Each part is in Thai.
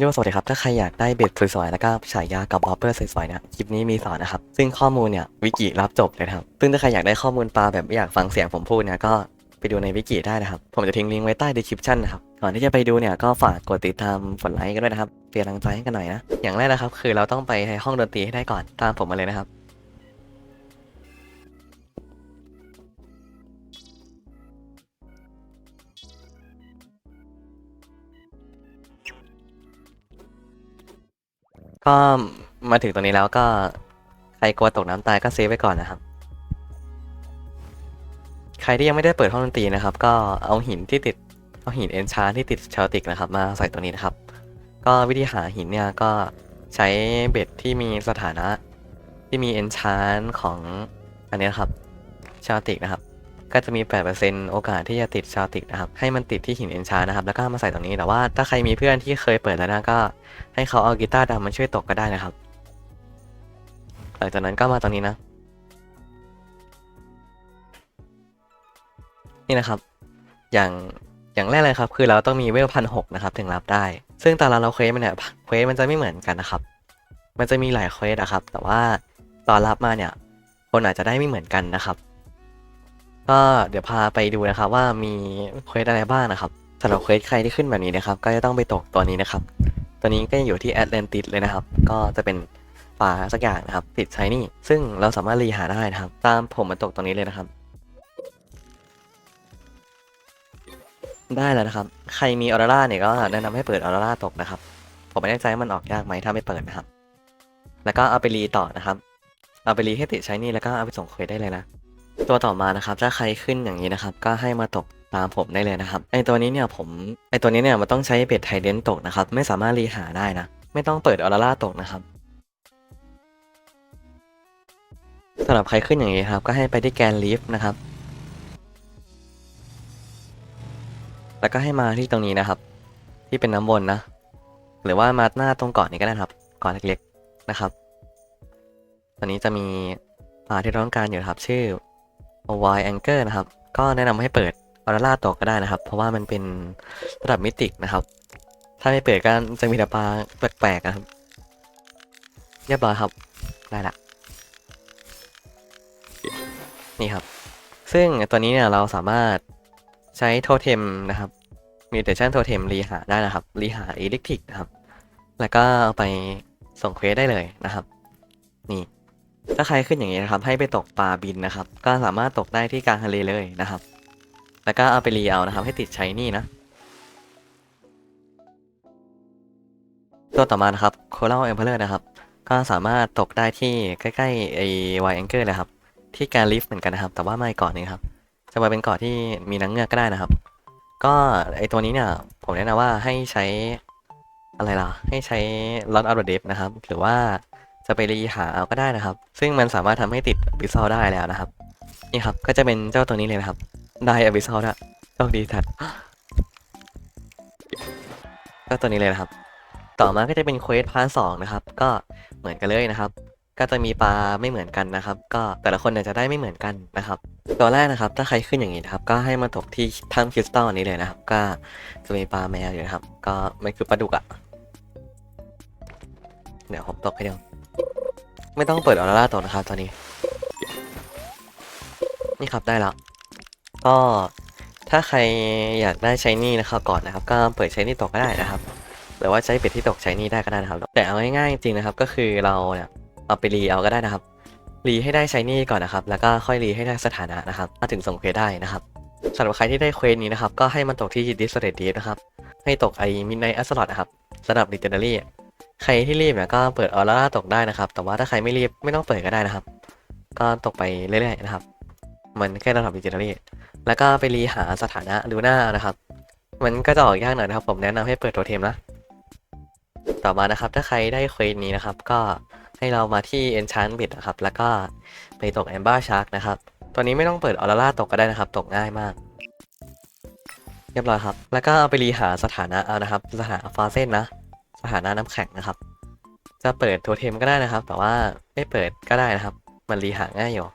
โยสวัสดีครับ ถ้าใครอยากได้เบ็ดสวยๆ แล้วก็ฉายากับบอปเปอร์สวยๆเนี่ยคลิปนี้มีสอนนะครับ ซึ่งข้อมูลเนี่ยวิกิรับจบเลยครับ ซึ่งถ้าใครอยากได้ข้อมูลปลาแบบไม่อยากฟังเสียงผมพูดเนี่ยก็ไปดูในวิกิได้นะครับ ผมจะทิ้งลิงก์ไว้ใต้ดีคริปชั่นนะครับ ก่อนที่จะไปดูเนี่ยก็ฝากกดติดตามกดไลค์กันด้วยนะครับเป็นกำลังใจให้กันหน่อยนะ อย่างแรกนะครับ คือเราต้องไปห้องดนตรีให้ได้ก่อนตามผมมาเลยนะครับ ก็มาถึงตรงนี้แล้วก็ใครกลัวตกน้ำตายก็เซฟไว้ก่อนนะครับ ใครที่ยังไม่ได้เปิดห้องดนตรีนะครับ ก็เอาหินที่ติดเอาหินเอนชาที่ติดเชลติกนะครับ มาใส่ตัวนี้นะครับ ก็วิธีหาหินเนี่ยก็ใช้เบ็ดที่มีสถานะที่มีเอนชานของอันนี้นครับเชลติกนะครับ ก็จะมี 8%โอกาสที่จะติดชาติกนะครับ ให้มันติดที่หินเอนชานะครับ แล้วก็มาใส่ตรงนี้ แต่ว่าถ้าใครมีเพื่อนที่เคยเปิดแล้วนะก็ ให้เขาเอากีตาร์ดำมาช่วยตกก็ได้นะครับ หลังจากนั้นก็มาตรงนี้นะ นี่นะครับ อย่างอย่างแรกเลยครับ คือเราต้องมีเวลพันหกนะครับ ถึงรับได้ ซึ่งแต่ละเราเควสมันเนี่ยเควสมันจะไม่เหมือนกันนะครับ มันจะมีหลายเควสอะครับ แต่ว่าตอนรับมาเนี่ย คนอาจจะได้ไม่เหมือนกันนะครับ ก็เดี๋ยวพาไปดูนะครับว่ามีเควสอะไรบ้างนะครับสำหรับเควสใครที่ขึ้นแบบนี้นะครับ ก็จะต้องไปตกตัวนี้นะครับ ตัวนี้ก็อยู่ที่แอตแลนติสเลยนะครับ ก็จะเป็นปลาสักอย่างนะครับ ติดใช้นี่ ซึ่งเราสามารถรีหาได้นะครับ ตามผมมาตกตรงนี้เลยนะครับ ได้แล้วนะครับ ใครมีออร่าเนี่ยก็แนะนำให้เปิดออร่าตกนะครับ ผมไม่แน่ใจว่ามันออกยากไหมถ้าไม่เปิดนะครับ แล้วก็เอาไปรีต่อนะครับ เอาไปรีให้ติดใช้นี่แล้วก็เอาไปส่งเควสได้เลยนะ ตัวต่อมานะครับ ถ้าใครขึ้นอย่างนี้นะครับ ก็ให้มาตกตามผมได้เลยนะครับไอตัวนี้เนี่ยผมไอตัวนี้เนี่ยมันต้องใช้เบ็ดไทเดนตกนะครับ ไม่สามารถรีหาได้นะ ไม่ต้องเปิดออร่าตกนะครับสำหรับใครขึ้นอย่างนี้ครับ ก็ให้ไปที่แกนลีฟนะครับ แล้วก็ให้มาที่ตรงนี้นะครับ ที่เป็นน้ำวนนะ หรือว่ามาหน้าตรงเกาะนี้ก็ได้ครับเกาะเล็กๆนะครับ ตอนนี้จะมีปลาที่เราต้องการอยู่ครับ ชื่อ Y Anchor นะครับ ก็แนะนำให้เปิดออร่าตกก็ได้นะครับ เพราะว่ามันเป็นระดับมิตินะครับ ถ้าไม่เปิดก็จะมีแต่ปลาแปลกๆนะครับเรียบร้อยครับได้ละนี่ครับ ซึ่งตัวนี้เนี่ยเราสามารถใช้โทเทมนะครับมีเดชั่นโทเทมรีหาได้นะครับรีหาอิเล็กทริกนะครับ แล้วก็เอาไปส่งเควสได้เลยนะครับ นี่ ถ้าใครขึ้นอย่างนี้นะครับ ให้ไปตกปลาบินนะครับ ก็สามารถตกได้ที่กลางทะเลเลยนะครับ แล้วก็เอาไปรีเอานะครับ ให้ติดใช้นี่นะตัวต่อมานะครับ Coral Emperor นะครับ ก็สามารถตกได้ที่ใกล้ๆไอ้ Y Anchor เลยครับ ที่การลิฟต์เหมือนกันนะครับ แต่ว่าไม่กาะนี้ครับ จะมาเป็นเกาะที่มีนังเงือกก็ได้นะครับ ก็ไอตัวนี้เนี่ย ผมแนะนำว่าให้ใช้อะไรล่ะ ให้ใช้ Lot of the Deep นะครับ หรือว่า จะไปรีหาเอาก็ได้นะครับ ซึ่งมันสามารถทำให้ติดบิซอลได้แล้วนะครับ นี่ครับก็จะเป็นเจ้าตัวนี้เลยนะครับ ได้อบิซอลละโชคดีทัดก็ตัวนี้เลยนะครับ ต่อมาก็จะเป็นเควสพาร์ทสองนะครับ ก็เหมือนกันเลยนะครับก็จะมีปลาไม่เหมือนกันนะครับ ก็แต่ละคนเนี่ยจะได้ไม่เหมือนกันนะครับ ตัวแรกนะครับ ถ้าใครขึ้นอย่างนี้นะครับ ก็ให้มาตกที่ถ้ำคริสตัลนี้เลยนะครับ ก็จะมีปลาแมวอยู่นะครับ ก็มันคือปลาดุกอะเดี๋ยวผมตกให้ดู ไม่ต้องเปิดออร่าตกนะครับตอนนี้ นี่ครับได้แล้ว ก็ถ้าใครอยากได้ใช้นี่นะครับก่อนนะครับ ก็เปิดใช้นี่ตกก็ได้นะครับหรือว่าใช้เบ็ดที่ตกใช้นี่ได้ก็ได้นะครับ แต่เอาง่ายๆจริงนะครับก็คือเราเนี่ยเอาไปรีเอาก็ได้นะครับรีให้ได้ใช้นี่ก่อนนะครับ แล้วก็ค่อยรีให้ได้สถานะนะครับมาถึงส่งเควสได้นะครับสำหรับใครที่ได้เควสนี้นะครับ ก็ให้มันตกที่ดิสเ a ดีนะครับ ให้ตกไอ้มินไนอัสลอตนะครับระดับ l ิเ g อรี่ ใครที่รีบเนี่ยก็เปิดออร่าตกได้นะครับ แต่ว่าถ้าใครไม่รีบไม่ต้องเปิดก็ได้นะครับ ก็ตกไปเรื่อยๆนะครับ มันแค่ระดับ l ิเ g อรี่แล้วก็ไปรีหาสถานะดูหน้านะครับ มันก็จะออกยากหน่อยนะครับ ผมแนะนำให้เปิดตัวเทมนะ ต่อมานะครับถ้าใครได้เควสนี้นะครับ ก็ให้เรามาที่ Enchant Bit นะครับ แล้วก็ไปตก Amber Shark นะครับ ตัวนี้ไม่ต้องเปิดออร่าตกก็ได้นะครับ ตกง่ายมากเรียบร้อยครับ แล้วก็เอาไปรีหาสถานะเอานะครับ สถานะฟาเซนนะ สถานะน้ำแข็งนะครับ จะเปิดตัวเทมก็ได้นะครับ แต่ว่าไม่เปิดก็ได้นะครับ มันรีหาง่ายอยู่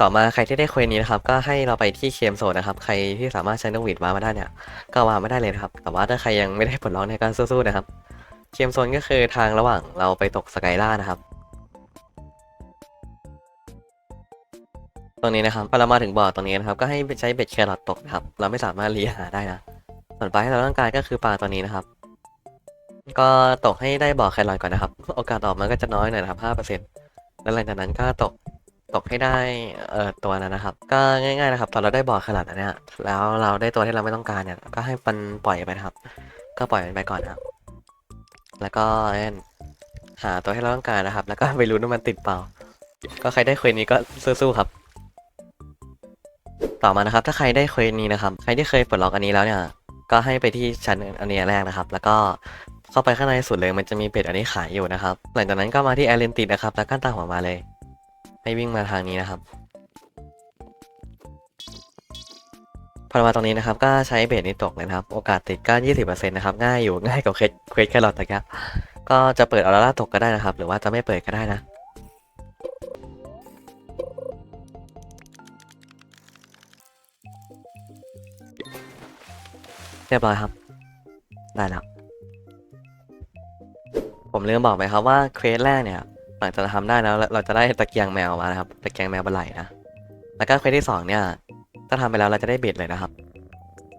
ต่อมาใครที่ได้เควสนี้นะครับ ก็ให้เราไปที่เคมโซนนะครับ ใครที่สามารถใช้นกหวีดวามาได้เนี่ย ก็วาร์ปมาได้เลยนะครับ แต่ว่าถ้าใครยังไม่ได้ปลดล็อกเนี่ยก็สู้ๆนะครับ เคมโซนก็คือทางระหว่างเราไปตกสกายล่านะครับตรงนี้นะครับพอเรามาถึงบ่อตรงนี้นะครับ ก็ให้ใช้เบ็ดแครอทตกครับ เราไม่สามารถรีหาได้นะ ส่วนปลาที่เราต้องการก็คือปลาตัวนี้นะครับ ก็ตกให้ได้บ่อแครอทก่อนนะครับ โอกาสออกมันก็จะน้อยหน่อยนะครับห้าเปอร์เซ็นต์แล้วหลังจากนั้นก็ตกตกให้ได้เอ่อตัวนั้นนะครับ ก็ง่ายๆนะครับ ตอนเราได้บ่อแครอทอันเนี้ยแล้วเราได้ตัวที่เราไม่ต้องการเนี่ยก็ให้มันปล่อยไปนะครับ ก็ปล่อยมันไปก่อนนะครับ แล้วก็หาตัวที่เราต้องการนะครับ แล้วก็ไปรู้ว่ามันติดเปล่า ก็ใครได้เควสนี้ก็สู้ๆครับ ต่อมานะครับ ถ้าใครได้เควสนี้นะครับ ใครที่เคยปลดล็อกอันนี้แล้วเนี่ยก็ให้ไปที่ชั้นอันนี้แรกนะครับ แล้วก็ เข้าไปข้างในสุดเลยมันจะมีเป็ดอันนี้ขายอยู่นะครับ หลังจากนั้นก็มาที่แอร์เลนติดนะครับ แล้วก็ตามหัวมาเลย ให้วิ่งมาทางนี้นะครับพอมาตรงนี้นะครับก็ใช้เบสนี้ตกเลยนะครับ โอกาสติดก็20%นะครับ ง่ายอยู่ง่ายกว่าเควสเควสแครอทตะกี้ก็จะเปิดออร่าตกก็ได้นะครับ หรือว่าจะไม่เปิดก็ได้นะเรียบร้อยครับ ได้แล้ว ผมลืมบอกไปครับว่าเควสแรกเนี่ยหลังจากทำได้แล้วเราจะได้ตะเกียงแมวมานะครับตะเกียงแมวบนไหลนะแล้วก็เควสที่สองเนี่ย ถ้าทำไปแล้วเราจะได้เบ็ดเลยนะครับ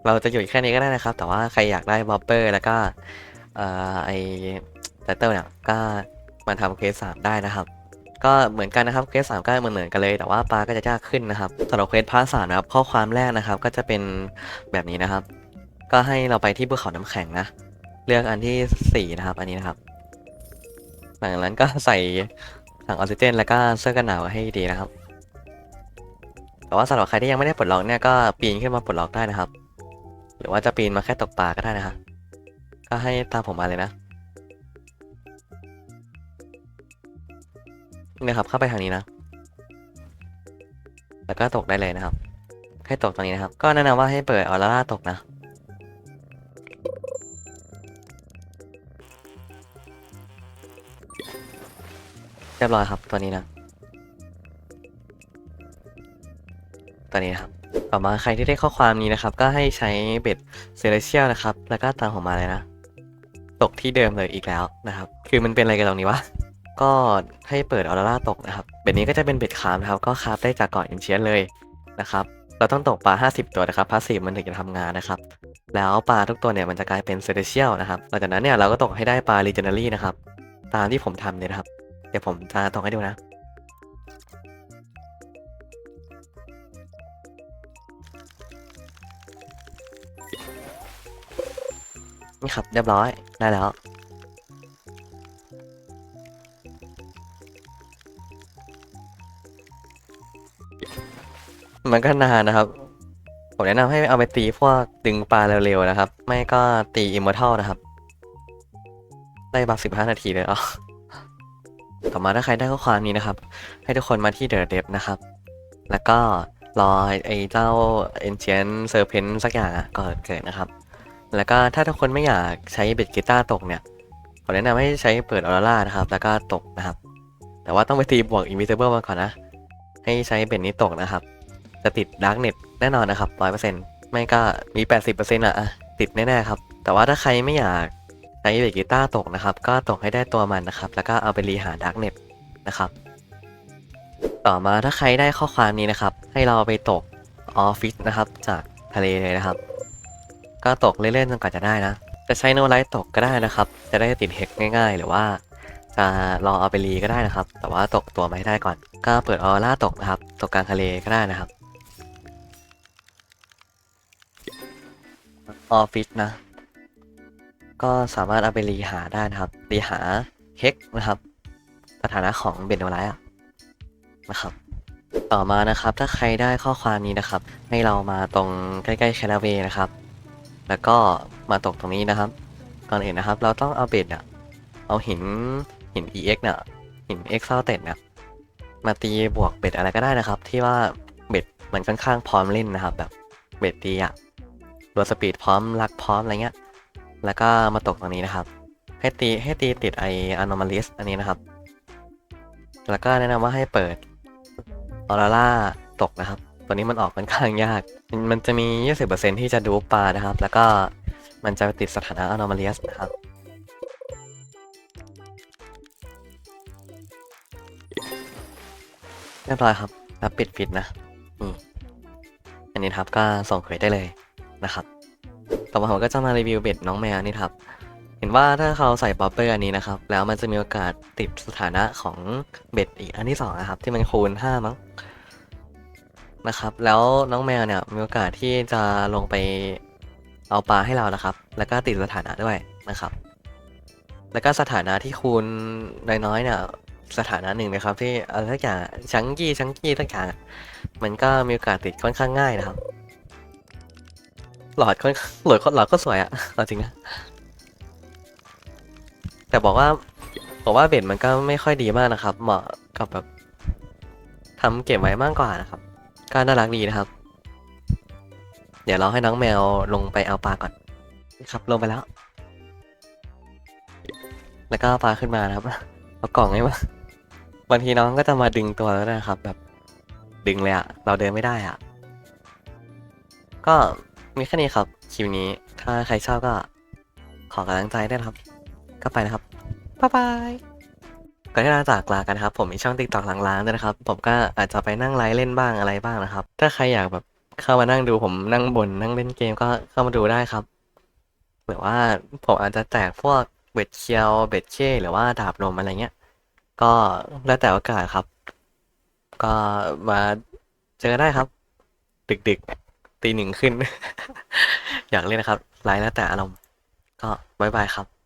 เราจะอยู่แค่นี้ก็ได้นะครับ แต่ว่าใครอยากได้บอปเปอร์แล้วก็เอ่อไอไตเติลเนี่ยก็มาทำเควสสามได้นะครับ ก็เหมือนกันนะครับเควสสามก็เหมือนเหมือนกันเลย แต่ว่าปลาก็จะยากขึ้นนะครับสำหรับเควสพาร์ทสามนะครับข้อความแรกนะครับ ก็จะเป็นแบบนี้นะครับ ก็ให้เราไปที่ภูเขาน้ำแข็งนะเลือกอันที่สี่นะครับ อันนี้นะครับ หลังนั้นก็ใส่ถังออกซิเจน แล้วก็เสื้อกันหนาวให้ดีนะครับ แต่ว่าสำหรับใครที่ยังไม่ได้ปลดล็อกเนี่ยก็ปีนขึ้นมาปลดล็อกได้นะครับ หรือว่าจะปีนมาแค่ตกปลาก็ได้นะครับก็ให้ตามผมมาเลยนะนี่นะครับเข้าไปทางนี้นะ แล้วก็ตกได้เลยนะครับ ให้ตกตรงนี้นะครับ ก็แนะนำว่าให้เปิดออร่าตกนะ เรียบร้อยครับตัวนี้นะตัวนี้นะครับต่อมาใครที่ได้ข้อความนี้นะครับ ก็ให้ใช้เบ็ดเซเลเชียลนะครับ แล้วก็ตามผมมาเลยนะ ตกที่เดิมเลยอีกแล้วนะครับ คือมันเป็นอะไรกันตรงนี้วะก็ให้เปิดออร่าตกนะครับ เบ็ดนี้ก็จะเป็นเบ็ดคามนะครับ ก็คาฟได้จากเก่อนอินเชียนเลยนะครับ เราต้องตกปลา 50 ตัวนะครับพาสซีฟมันถึงจะทำงานนะครับ แล้วปลาทุกตัวเนี่ยมันจะกลายเป็นเซเลเชียลนะครับหลังจากนั้นเนี่ยเราก็ตกให้ได้ปลา l ีเจน a รี่นะครับ ตามที่ผมทำเนี่ยนะครับ เดี๋ยวผมจะตกให้ดูนะ นี่ครับเรียบร้อยได้แล้วมันก็นานนะครับ ผมแนะนำให้เอาไปตีพวกดึงปลาเร็วๆนะครับ ไม่ก็ตีอิมมอร์ทัลนะครับ ได้บักสิบห้านาทีเลยเหรอ ต่อมาถ้าใครได้ข้อความนี้นะครับ ให้ทุกคนมาที่เดอะเดฟนะครับ แล้วก็รอไอ้เจ้าเอนเชียนเซอร์เพนสักอย่างก่อนเกิดนะครับ แล้วก็ถ้าทุกคนไม่อยากใช้เบ็ดกีตาร์ตกเนี่ยผมแนะนำให้ใช้เปิดออร่านะครับ แล้วก็ตกนะครับ แต่ว่าต้องไปตีบวก Invisible มาก่อนนะ ให้ใช้เบ็ดนี้ตกนะครับ จะติดดาร์กเน็ตแน่นอนนะครับร้อยเปอร์เซ็นต์ไม่ก็มีแปดสิบเปอร์เซ็นต์อะติดแน่ๆครับ แต่ว่าถ้าใครไม่อยาก ช้เบ็ดกีตาร์ตกนะครับ ก็ตกให้ได้ตัวมันนะครับ แล้วก็เอาไปรีหาดาร์กเน็ตนะครับ ต่อมาถ้าใครได้ข้อความนี้นะครับ ให้เราไปตกออฟฟิศนะครับ จากทะเลเลยนะครับ ก็ตกเล่นๆจนกว่าจะได้นะ จะใช้โนไลท์ตกก็ได้นะครับ จะได้ติดเฮกง่าย ๆ หรือว่าจะรอเอาไปรีก็ได้นะครับ แต่ว่าตกตัวไม่ได้ก่อน ก็เปิดออร่าตกนะครับ ตกกลางทะเลก็ได้นะครับ ออฟฟิศนะ ก็สามารถเอาไปรีหาได้นะครับ รีหาเฮกนะครับ สถานะของเบนโนไลท์อะนะครับ ต่อมานะครับ ถ้าใครได้ข้อความนี้นะครับ ให้เรามาตรงใกล้ๆแคนาเวนะครับ แล้วก็มาตกตรงนี้นะครับ ก่อนอื่นนะครับ เราต้องเอาเบ็ดเนี่ยเอาหินหิน EX เนี่ยหิน X เซาเต็ดเนี่ยมาตีบวกเบ็ดอะไรก็ได้นะครับ ที่ว่าเบ็ดมันค่อนข้างพร้อมเล่นนะครับ แบบเบ็ดตีอะตัวสปีดพร้อมลักพร้อมอะไรเงี้ย แล้วก็มาตกตรงนี้นะครับ ให้ตีให้ตีติดไอ anomalous อันนี้นะครับ แล้วก็แนะนำว่าให้เปิดออร่าตกนะครับ ตัวนี้มันออกค่อนข้างยาก มันจะมี 20%ที่จะดูปลานะครับ แล้วก็มันจะติดสถานะ anomalous นะครับเรียบร้อยครับ แล้วปิดปิดนะอันนี้ครับก็ส่งเขยได้เลยนะครับ ต่อมาผมก็จะมารีวิวเบ็ดน้องแมวนี่ครับ เห็นว่าถ้าเขาใส่ป๊อปเปอร์อันนี้นะครับ แล้วมันจะมีโอกาสติดสถานะของเบ็ดอีกอันที่สองนะครับ ที่มันคูณห้ามั้งนะครับ แล้วน้องแมวเนี่ยมีโอกาสที่จะลงไปเอาปลาให้เรานะครับ แล้วก็ติดสถานะด้วยนะครับ แล้วก็สถานะที่คูณน้อยๆเนี่ยสถานะหนึ่งนะครับ ที่อะไรสักอย่างชังกี้ชังกี้สักอย่างมันก็มีโอกาสติดค่อนข้างง่ายนะครับ หลอดค่อนหลอดหลอดก็สวยอะเอาจริงนะแต่บอกว่าบอกว่าเบ็ดมันก็ไม่ค่อยดีมากนะครับ เหมาะกับแบบทำเก็บไว้มากกว่านะครับก็น่ารักดีนะครับ เดี๋ยวเราให้น้องแมวลงไปเอาปลาก่อนครับลงไปแล้ว แล้วก็เอาปลาขึ้นมานะครับเอากล่องให้มาบางทีน้องก็จะมาดึงตัวแล้วนะครับ แบบดึงเลยอะเราเดินไม่ได้อะก็ มีแค่นี้ครับคลิปนี้ถ้าใครชอบก็ ขอกำลังใจได้ครับ ก็ไปนะครับบ๊ายบายก่อนที่เราจากลากันครับ ผมมีช่องติ๊กต็อกหลังร้านด้วยนะครับ ผมก็อาจจะไปนั่งไลฟ์เล่นบ้างอะไรบ้างนะครับ ถ้าใครอยากแบบเข้ามานั่งดูผมนั่งบนนั่งเล่นเกมก็เข้ามาดูได้ครับหรือว่าผมอาจจะแจกพวกเบ็ดเคียวเบ็ดเช่หรือว่าดาบลมอะไรเงี้ย ก็แล้วแต่โอกาสครับ ก็มาเจอได้ครับ ดึกๆ ตีหนึ่งขึ้น อยากเล่นนะครับไลน์แล้วแต่อารมณ์ ก็บายบายครับ